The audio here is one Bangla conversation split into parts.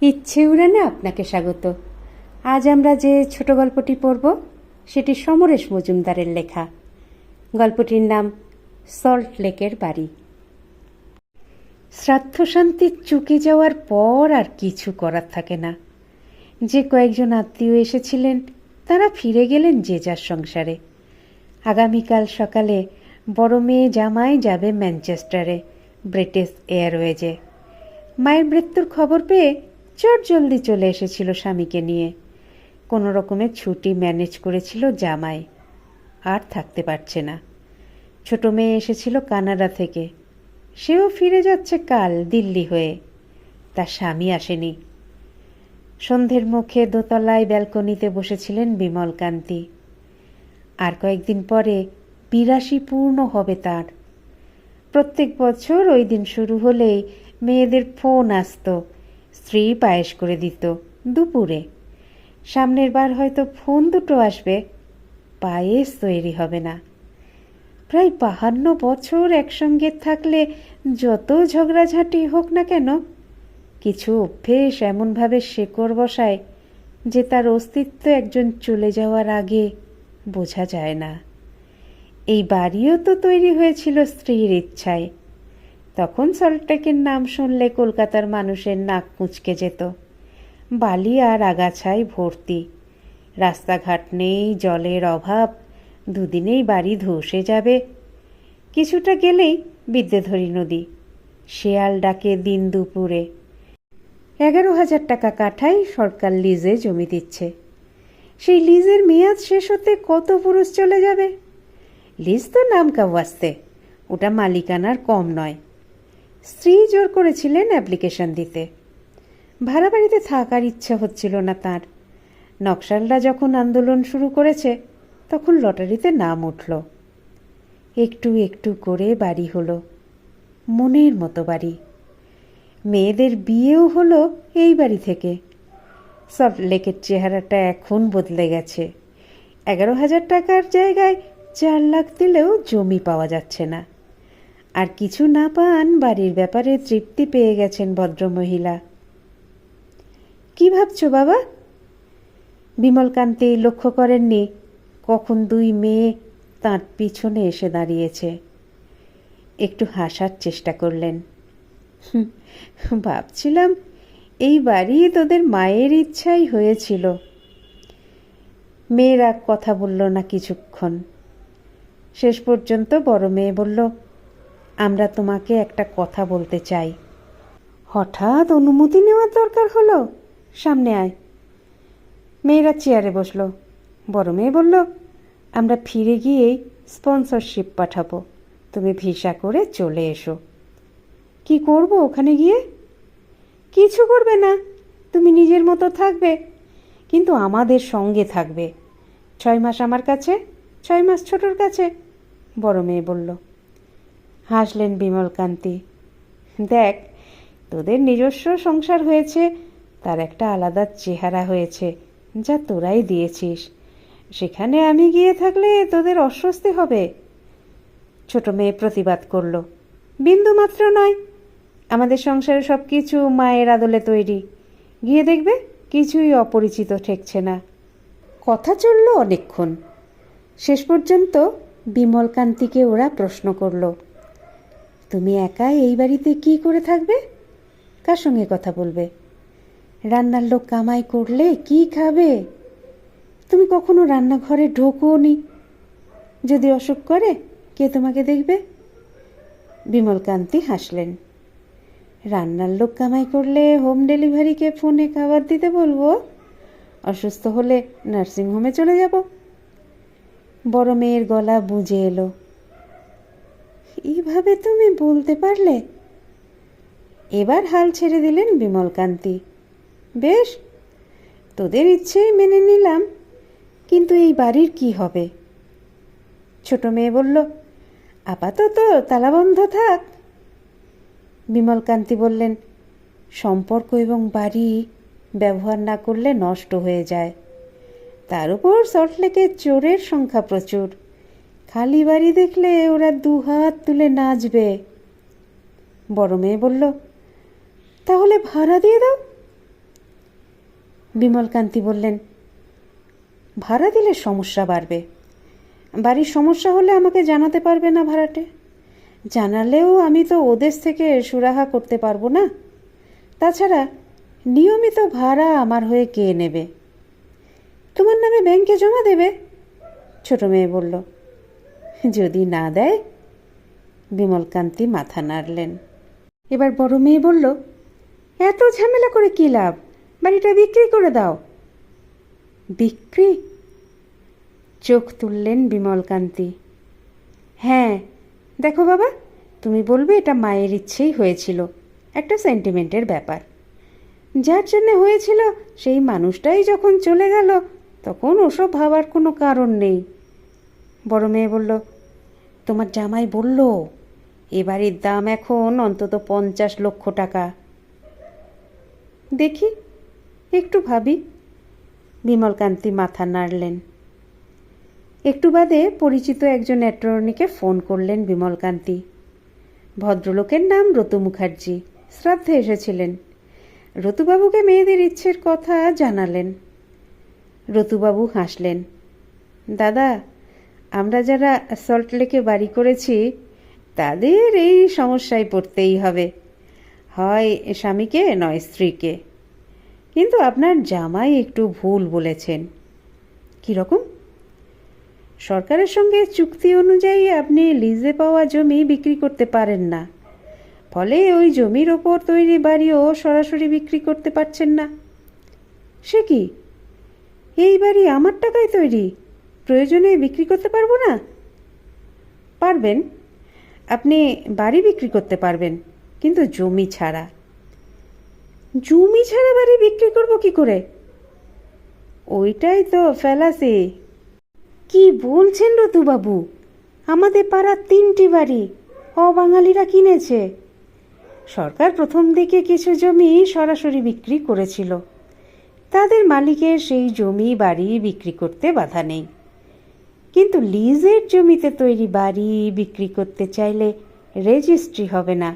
ইচ্ছে উড়ানে আপনাকে স্বাগত। আজ আমরা যে ছোট গল্পটি পড়ব, সেটি সমরেশ মজুমদারের লেখা। গল্পটির নাম সল্ট লেকের বাড়ি। শ্রাদ্ধ শান্তি চুকে যাওয়ার পর আর কিছু করার থাকে না। যে কয়েকজন আত্মীয় এসেছিলেন, তারা ফিরে গেলেন যে যার সংসারে। আগামীকাল সকালে বড় মেয়ে জামাই যাবে ম্যানচেস্টারে, ব্রিটিশ এয়ারওয়েজে। মায়ের মৃত্যুর খবর পেয়ে চট জলদি চলে এসেছিল স্বামীকে নিয়ে। কোনো রকমের ছুটি ম্যানেজ করেছিল জামাই। আর থাকতে পারছে না। ছোট মেয়ে এসেছিল কানাডা থেকে। সেও ফিরে যাচ্ছে কাল দিল্লি হয়ে। তার স্বামী আসেনি। সন্ধ্যের মুখে দোতলায় ব্যালকনিতে বসেছিলেন বিমল কান্তি। আর কয়েকদিন পরে বিরাশি পূর্ণ হবে তার। প্রত্যেক বছর ওই দিন শুরু হলেই মেয়েদের ফোন আসতো। স্ত্রী পায়েস করে দিত দুপুরে। সামনের বার হয়তো ফোন দুটো আসবে, পায়েস তৈরি হবে না। প্রায় বাহান্ন বছর একসঙ্গে থাকলে যত ঝগড়াঝাঁটি হোক না কেন, কিছু অভ্যেস এমনভাবে শেকড় বসায় যে তার অস্তিত্ব একজন চলে যাওয়ার আগে বোঝা যায় না। এই বাড়িও তো তৈরি হয়েছিল স্ত্রীর ইচ্ছায়। তখন সল্টটেকের নাম শুনলে কলকাতার মানুষের নাক কুঁচকে যেত। বালি আর আগাছায় ভর্তি। রাস্তাঘাট নেই, জলের অভাব। দুদিনেই বাড়ি ধসে যাবে। কিছুটা গেলেই বিদ্যেধরী নদী। শেয়াল ডাকে দিন দুপুরে। এগারো হাজার টাকা কাঠাই সরকার লিজে জমি দিচ্ছে। সেই লিজের মেয়াদ শেষ হতে কত পুরুষ চলে যাবে? লিজ তো নাম কাওয়াস্তে ওটা মালিকানার কম নয়। স্ত্রী জোর করেছিলেন অ্যাপ্লিকেশন দিতে। ভাড়া বাড়িতে থাকার ইচ্ছা হচ্ছিল না তার। নকশালরা যখন আন্দোলন শুরু করেছে, তখন লটারিতে নাম উঠল। একটু একটু করে বাড়ি হলো। মনের মতো বাড়ি। মেয়েদের বিয়েও হলো এই বাড়ি থেকে। সল্ট লেকের চেহারাটা এখন বদলে গেছে। এগারো হাজার টাকার জায়গায় চার লাখ দিলেও জমি পাওয়া যাচ্ছে না। আর কিছু না পান বাড়ির ব্যাপারে তৃপ্তি পেয়ে গেছেন ভদ্রমহিলা। কি ভাবছ বাবা? বিমলকান্তি লক্ষ্য করেননি কখন দুই মেয়ে তাঁর পিছনে এসে দাঁড়িয়েছে। একটু হাসার চেষ্টা করলেন। ভাবছিলাম এই বাড়ি তোদের মায়ের ইচ্ছাই হয়েছিল। মেয়েরা কথা বলল না কিছুক্ষণ। শেষ পর্যন্ত বড় মেয়ে বলল আমরা তোমাকে একটা কথা বলতে চাই। হঠাৎ অনুমতি নেওয়ার দরকার হলো? সামনে আয়। মেয়েরা চেয়ারে বসল। বড় মেয়ে বলল, আমরা ফিরে গিয়েই স্পন্সরশিপ পাঠাবো। তুমি ভিসা করে চলে এসো। কি করব ওখানে গিয়ে? কিছু করবে না। তুমি নিজের মতো থাকবে, কিন্তু আমাদের সঙ্গে থাকবে। ছয় মাস আমার কাছে, ছয় মাস ছোটর কাছে, বড় মেয়ে বলল। হাসলেন বিমলকান্তি দেখ, তোদের নিজস্ব সংসার হয়েছে, তার একটা আলাদা চেহারা হয়েছে, যা তোরাই দিয়েছিস। সেখানে আমি গিয়ে থাকলে তোদের অস্বস্তি হবে। ছোট মেয়ে প্রতিবাদ করল, বিন্দু মাত্র নয়। আমাদের সংসারে সব কিছু মায়ের আদলে তৈরি। গিয়ে দেখবে কিছুই অপরিচিত ঠেকছে না। কথা চলল অনেকক্ষণ। শেষ পর্যন্ত বিমলকান্তিকে ওরা প্রশ্ন করল তুমি একা এই বাড়িতে কি করে থাকবে? কার সঙ্গে কথা বলবে? রান্নার লোক কামাই করলে কি খাবে? তুমি কখনো রান্নাঘরে ঢোকো নি। যদি অসুখ করে, কে তোমাকে দেখবে? বিমলকান্তি হাসলেন। রান্নার লোক কামাই করলে হোম ডেলিভারিকে ফোনে খাবার দিতে বলব? অসুস্থ হলে নার্সিংহোমে চলে যাব। বড় মেয়ের গলা বুঝে এলো। এইভাবে তুমি বলতে পারলে? এবার হাল ছেড়ে দিলেন বিমলকান্তি। বেশ, তোদের ইচ্ছেই মেনে নিলাম, কিন্তু এই বাড়ির কি হবে? ছোট মেয়ে বলল, আপাতত তালাবন্ধ থাক। বিমলকান্তি বললেন, সম্পর্ক এবং বাড়ি ব্যবহার না করলে নষ্ট হয়ে যায়। তার উপর সল্টলেকের চোরের সংখ্যা প্রচুর। খালি বাড়ি দেখলে ওরা দুহাত তুলে নাচবে। বড় মেয়ে বলল, তাহলে ভাড়া দিয়ে দাও? বিমলকান্তি বললেন, ভাড়া দিলে সমস্যা বাড়বে। বাড়ির সমস্যা হলে আমাকে জানাতে পারবে না ভাড়াটে। জানালেও আমি তো ওদেশ থেকে সুরাহা করতে পারব না। তাছাড়া নিয়মিত ভাড়া আমার হয়ে কে নেবে? তোমার নামে ব্যাংকে জমা দেবে? ছোট মেয়ে বলল যদি না দেয়, বিমলকান্তি মাথা নাড়লেন। এবার বড় মেয়ে বলল, এত ঝামেলা করে কী লাভ? বাড়িটা বিক্রি করে দাও। বিক্রি? চোখ তুললেন বিমলকান্তি। হ্যাঁ দেখো বাবা, তুমি বলবে এটা মায়ের ইচ্ছেই হয়েছিল, একটা সেন্টিমেন্টের ব্যাপার। যার জন্য হয়েছিল, সেই মানুষটাই যখন চলে গেল, তখন ওসব ভাবার কোনো কারণ নেই। বড় মেয়ে বলল তোমার জামাই বলল এ বাড়ির দাম এখন অন্তত পঞ্চাশ লক্ষ টাকা। দেখি, একটু ভাবি। বিমলকান্তি মাথা নাড়লেন। একটু বাদে পরিচিত একজন অ্যাটর্নিকে ফোন করলেন বিমলকান্তি। ভদ্রলোকের নাম রতু মুখার্জি, শ্রাদ্ধে এসেছিলেন। রতুবাবুকে মেয়েদের ইচ্ছের কথা জানালেন। রতুবাবু হাসলেন, দাদা আমরা যারা সল্টলেকে বাড়ি করেছি, তাদের এই সমস্যায় পড়তেই হবে। হয় স্বামীকে, নয় স্ত্রীকে। কিন্তু আপনার জামাই একটু ভুল বলেছেন। কীরকম সরকারের সঙ্গে চুক্তি অনুযায়ী আপনি লিজে পাওয়া জমি বিক্রি করতে পারেন না। ফলে ওই জমির ওপর তৈরি বাড়িও সরাসরি বিক্রি করতে পারছেন না। সে কি? এই বাড়ি আমার টাকায় তৈরি? প্রয়োজনে বিক্রি করতে পারব না? পারবেন। আপনি বাড়ি বিক্রি করতে পারবেন, কিন্তু জমি ছাড়া। জমি ছাড়া বাড়ি বিক্রি করব কি করে? ওইটাই তো ফেলাসি। কি বলছেন রতুবাবু আমাদের পাড়ার তিনটি বাড়ি অবাঙালিরা কিনেছে। সরকার প্রথম দিকে কিছু জমি সরাসরি বিক্রি করেছিল। তাদের মালিকের সেই জমি বাড়ি বিক্রি করতে বাধা নেই। কিন্তু লিজের জমিতে তৈরি বাড়ি বিক্রি করতে চাইলে রেজিস্ট্রি হবে না,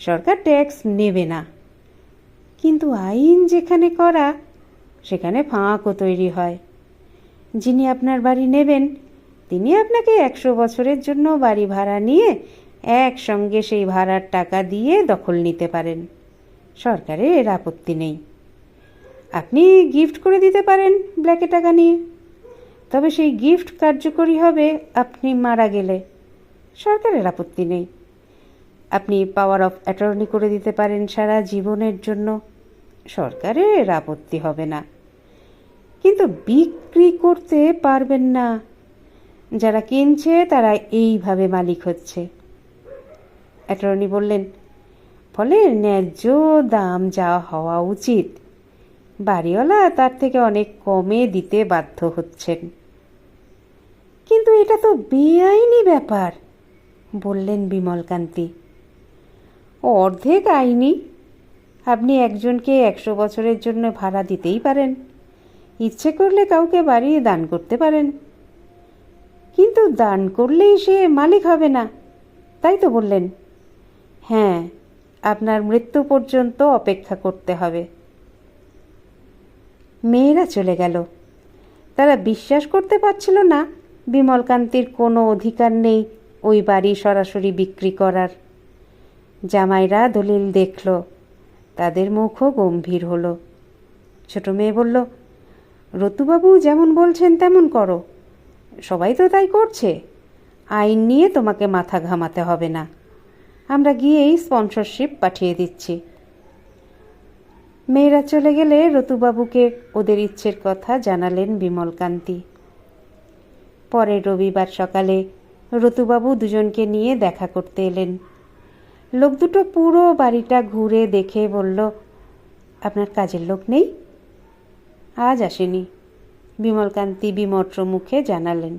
সরকার ট্যাক্স নেবে না। কিন্তু আইন যেখানে করা, সেখানে ফাঁকও তৈরি হয়। যিনি আপনার বাড়ি নেবেন, তিনি আপনাকে একশো বছরের জন্য বাড়ি ভাড়া নিয়ে একসঙ্গে সেই ভাড়ার টাকা দিয়ে দখল নিতে পারেন। সরকারের এর আপত্তি নেই। আপনি গিফট করে দিতে পারেন ব্ল্যাকে টাকা নিয়ে। তবে সেই গিফট কার্যকরী হবে আপনি মারা গেলে। সরকারের আপত্তি নেই। আপনি পাওয়ার অফ অ্যাটর্নি করে দিতে পারেন সারা জীবনের জন্য। সরকারের আপত্তি হবে না। কিন্তু বিক্রি করতে পারবেন না। যারা কিনছে তারা এইভাবে মালিক হচ্ছে। অ্যাটর্নি বললেন, ফলে ন্যায্য দাম যা হওয়া উচিত। বাড়িওয়ালা তার থেকে অনেক কমে দিতে বাধ্য হচ্ছেন। এটা তো বেআইনি ব্যাপার, বললেন বিমলকান্তি। অর্ধেক আইনি। আপনি একজনকে একশো বছরের জন্য ভাড়া দিতেই পারেন। ইচ্ছে করলে কাউকে বাড়িয়ে দান করতে পারেন। কিন্তু দান করলেই সে মালিক হবে না, তাই তো বললেন। হ্যাঁ আপনার মৃত্যু পর্যন্ত অপেক্ষা করতে হবে। মেয়েরা চলে গেল। তারা বিশ্বাস করতে পারছিল না বিমলকান্তির কোনো অধিকার নেই ওই বাড়ি সরাসরি বিক্রি করার। জামাইরা দলিল দেখল, তাদের মুখও গম্ভীর হলো। ছোট মেয়ে বলল, রতুবাবু যেমন বলছেন তেমন করো, সবাই তো তাই করছে, আইন নিয়ে তোমাকে মাথা ঘামাতে হবে না। আমরা গিয়েই স্পন্সরশিপ পাঠিয়ে দিচ্ছি। মেয়েরা চলে গেলে রতুবাবুকে ওদের ইচ্ছের কথা জানালেন বিমলকান্তি। পরের রবিবার সকালে রতুবাবু দুজনকে নিয়ে দেখা করতে এলেন। লোক দুটো পুরো বাড়িটা ঘুরে দেখে বলল, আপনার কাজের লোক নেই? আজ আসেনি। বিমলকান্তি বিমর্ষ মুখে জানালেন।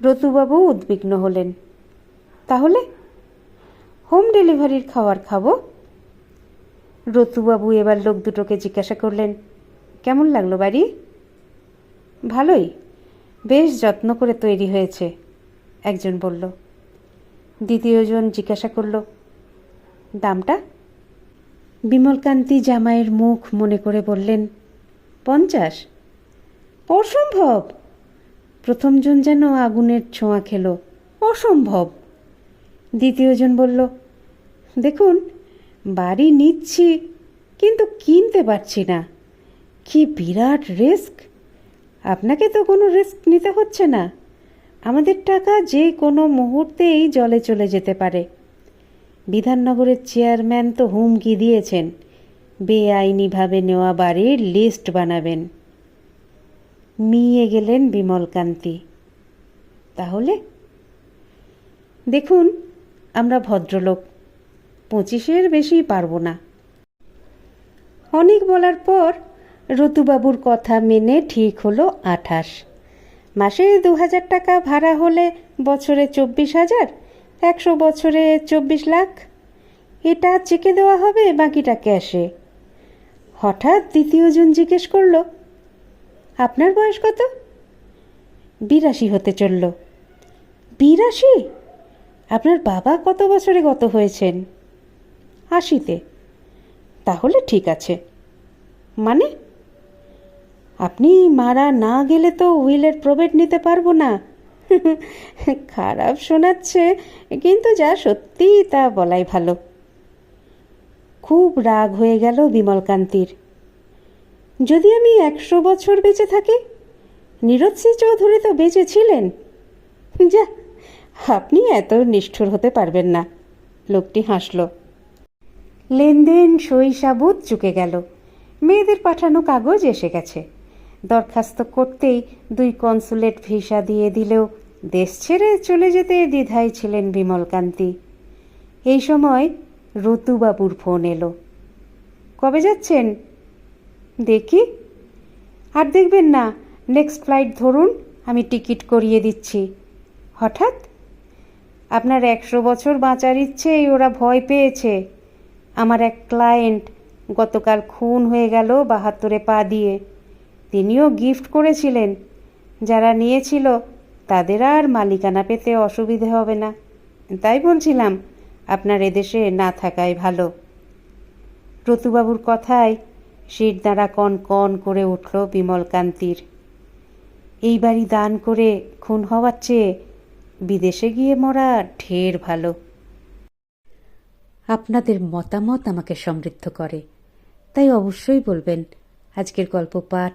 রতুবাবু উদ্বিগ্ন হলেন। তাহলে হোম ডেলিভারির খাবার খাব? রতুবাবু এবার লোক দুটোকে জিজ্ঞাসা করলেন, কেমন লাগল বাড়ি? ভালোই। বেশ যত্ন করে তৈরি হয়েছে। একজন বলল। দ্বিতীয়জন জিজ্ঞাসা করল, দামটা? বিমলকান্তি জামাইয়ের মুখ মনে করে বললেন, পঞ্চাশ। অসম্ভব! প্রথমজন যেন আগুনের ছোঁয়া খেলো। অসম্ভব! দ্বিতীয়জন বলল, দেখুন, বাড়ি নিচ্ছি, কিন্তু কিনতে পারছি না। কি বিরাট রিস্ক! আপনাকে তো কোনো রিস্ক নিতে হচ্ছে না। আমাদের টাকা যে কোনো মুহূর্তেই জলে চলে যেতে পারে। বিধাননগরের চেয়ারম্যান তো হুমকি দিয়েছেন, বেআইনিভাবে নেওয়া বাড়ির লিস্ট বানাবেন। মিয়ে গেলেন বিমলকান্তি। তাহলে? দেখুন, আমরা ভদ্রলোক, পঁচিশের বেশি পারব না। অনেক বলার পর রতুবাবুর কথা মেনে ঠিক হলো আঠাশ। মাসে দু হাজার টাকা ভাড়া হলে বছরে চব্বিশ হাজার, একশো বছরে চব্বিশ লাখ? এটা চেকে দেওয়া হবে, বাকিটা ক্যাশে। হঠাৎ দ্বিতীয়জন জিজ্ঞেস করল, আপনার বয়স কত? বিরাশি হতে চলল। বিরাশি? আপনার বাবা কত বছরে গত হয়েছেন? আশিতে। তাহলে ঠিক আছে। মানে? আপনি মারা না গেলে তো উইলের প্রবেট নিতে পারব না। খারাপ শোনাচ্ছে, কিন্তু যা সত্যি তা বলাই ভালো। খুব রাগ হয়ে গেল বিমলকান্তির। যদি আমি একশো বছর বেঁচে থাকি? নীরজসি চৌধুরী তো বেঁচে ছিলেন। যা, আপনি এত নিষ্ঠুর হতে পারবেন না। লোকটি হাসল। লেনদেন সই সাবুত চুকে গেল। মেয়েদের পাঠানো কাগজ এসে গেছে। দরখাস্ত করতেই দুই কনসুলেট ভিসা দিয়ে দিলেও দেশ ছেড়ে চলে যেতে দ্বিধায় ছিলেন বিমলকান্তি। এই সময় রতুবাবুর ফোন এলো। কবে যাচ্ছেন? দেখি। আর দেখবেন না, নেক্সট ফ্লাইট ধরুন, আমি টিকিট করিয়ে দিচ্ছি। হঠাৎ? আপনার একশো বছর বাঁচার ইচ্ছেই ওরা ভয় পেয়েছে। আমার এক ক্লায়েন্ট গতকাল খুন হয়ে গেল বাহাত্তরে পা দিয়ে। তিনিও গিফট করেছিলেন। যারা নিয়েছিল, তাদের আর মালিকানা পেতে অসুবিধে হবে না। তাই বলছিলাম, আপনার এদেশে না থাকাই ভালো। রতুবাবুর কথায় শির দ্বারা কন কন করে উঠল বিমলকান্তির এই বাড়ি দান করে খুন হওয়ার চেয়ে বিদেশে গিয়ে মরা ঢের ভালো। আপনাদের মতামত আমাকে সমৃদ্ধ করে। তাই অবশ্যই বলবেন, আজকের গল্প পাঠ